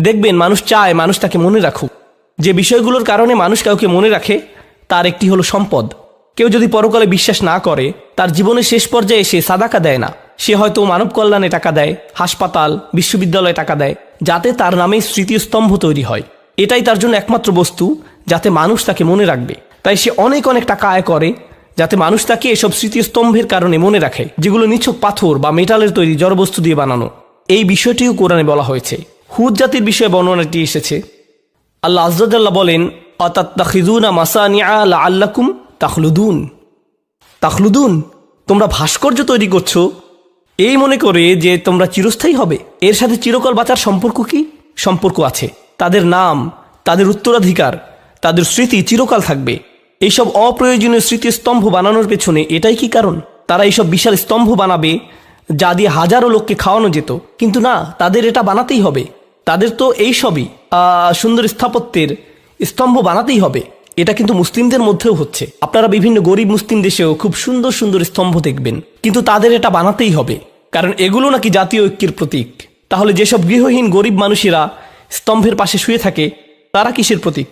দেখবেন মানুষ চায় মানুষ তাকে মনে রাখুক। যে বিষয়গুলোর কারণে মানুষ কাউকে মনে রাখে, তার একটি হলো সম্পদ। কেউ যদি পরকালে বিশ্বাস না করে, তার জীবনের শেষ পর্যায়ে সে সাদাকা দেয় না। সে হয়তো মানব কল্যাণে টাকা দেয়, হাসপাতাল, বিশ্ববিদ্যালয়ে টাকা দেয়, যাতে তার নামে স্মৃতিস্তম্ভ তৈরি হয়। এটাই তার জন্য একমাত্র বস্তু, যাতে মানুষ তাকে মনে রাখবে। তাই সে অনেক অনেক টাকা আয় করে, যাতে মানুষ তাকে এসব স্মৃতিস্তম্ভের কারণে মনে রাখে, যেগুলো নিছক পাথর বা মেটালের তৈরি জড়বস্তু দিয়ে বানানো। এই বিষয়টিও কোরআনে বলা হয়েছে। হুদ জাতির বিষয়ে বর্ণনাটি এসেছে। আল্লাহ আজ্জাল্লাহ বলেন অতাত্তাখিজুনা মাসানিয়া আল্লাকুম তাখলুদুন। তাখলুদুন, তোমরা ভাস্কর্য তৈরি করছ। এই মনে করে যে তোমরা চিরস্থায়ী হবে। এর সাথে চিরকাল বাঁচার সম্পর্ক কি? সম্পর্ক আছে। তাদের নাম, তাদের উত্তরাধিকার, তাদের স্মৃতি চিরকাল থাকবে। এইসব অপ্রয়োজনীয় স্মৃতিস্তম্ভ বানানোর পেছনে এটাই কি কারণ? তারা এইসব বিশাল স্তম্ভ বানাবে, যা দিয়ে হাজারো লোককে খাওয়ানো যেত। কিন্তু না, তাদের এটা বানাতেই হবে। তাদের তো এই সবই সুন্দর স্থাপত্যের স্তম্ভ বানাতেই হবে। এটা কিন্তু মুসলিমদের মধ্যেও হচ্ছে। আপনারা বিভিন্ন গরিব মুসলিম দেশেও খুব সুন্দর সুন্দর স্তম্ভ দেখবেন। কিন্তু তাদের এটা বানাতেই হবে। কারণ এগুলো নাকি জাতীয় ঐক্যের প্রতীক। তাহলে যেসব গৃহহীন গরিব মানুষেরা স্তম্ভের পাশে শুয়ে থাকে, তারা কিসের প্রতীক?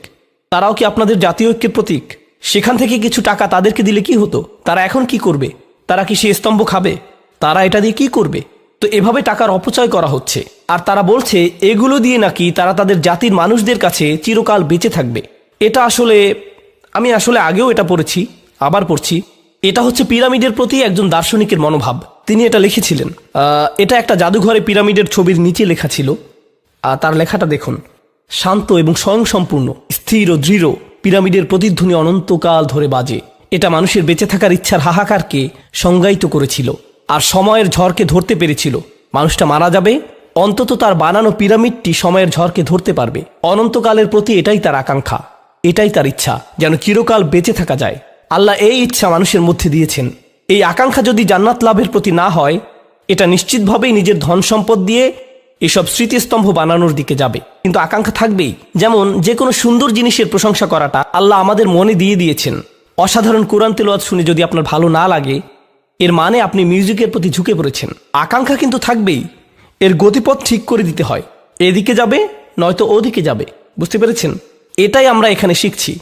তারাও কি আপনাদের জাতীয় ঐক্যের প্রতীক? সেখান থেকে কিছু টাকা তাদেরকে দিলে কি হতো? তারা এখন কি করবে? তারা কি সেই স্তম্ভ খাবে? তারা এটা দিয়ে কি করবে? তো এভাবে টাকার অপচয় করা হচ্ছে। আর তারা বলছে, এগুলো দিয়ে নাকি তারা তাদের জাতির মানুষদের কাছে চিরকাল বেঁচে থাকবে। এটা আসলে, আমি আসলে আগেও এটা পড়েছি, আবার পড়ছি। এটা হচ্ছে পিরামিডের প্রতি একজন দার্শনিকের মনোভাব। তিনি এটা লিখেছিলেন। এটা একটা জাদুঘরে পিরামিডের ছবির নিচে লেখা ছিল। আর তার লেখাটা দেখুন। শান্ত এবং স্বয়ংসম্পূর্ণ, স্থির ও দৃঢ়, পিরামিডের প্রতিধ্বনি অনন্তকাল ধরে বাজে। এটা মানুষের বেঁচে থাকার ইচ্ছার হাহাকারকে সংজ্ঞায়িত করেছিল। আর সময়ের ঝড়কে ধরতে পেরেছিল। মানুষটা মারা যাবে। অন্তত তার বানানো পিরামিডটি সময়ের ঝড়কে ধরতে পারবে। অনন্তকালের প্রতি এটাই তার আকাঙ্ক্ষা। এটাই তার ইচ্ছা, যেন চিরকাল বেঁচে থাকা যায়। আল্লাহ এই ইচ্ছা মানুষের মধ্যে দিয়েছেন। এই আকাঙ্ক্ষা যদি জান্নাত লাভের প্রতি না হয়, এটা নিশ্চিতভাবেই নিজের ধন সম্পদ দিয়ে এসব স্মৃতিস্তম্ভ বানানোর দিকে যাবে। কিন্তু আকাঙ্ক্ষা থাকবেই। যেমন যে কোনো সুন্দর জিনিসের প্রশংসা করাটা আল্লাহ আমাদের মনে দিয়ে দিয়েছেন। অসাধারণ কোরআন তেলোয়াত শুনে যদি আপনার ভালো না লাগে এর মানে আপনি মিউজিকের প্রতি ঝুঁকে পড়েছেন। আকাঙ্ক্ষা কিন্তু থাকবেই। এর গতিপথ ঠিক করে দিতে হয়। এদিকে যাবে, নয়তো ওদিকে যাবে। বুঝতে পেরেছেন? এটাই আমরা এখানে শিখছি।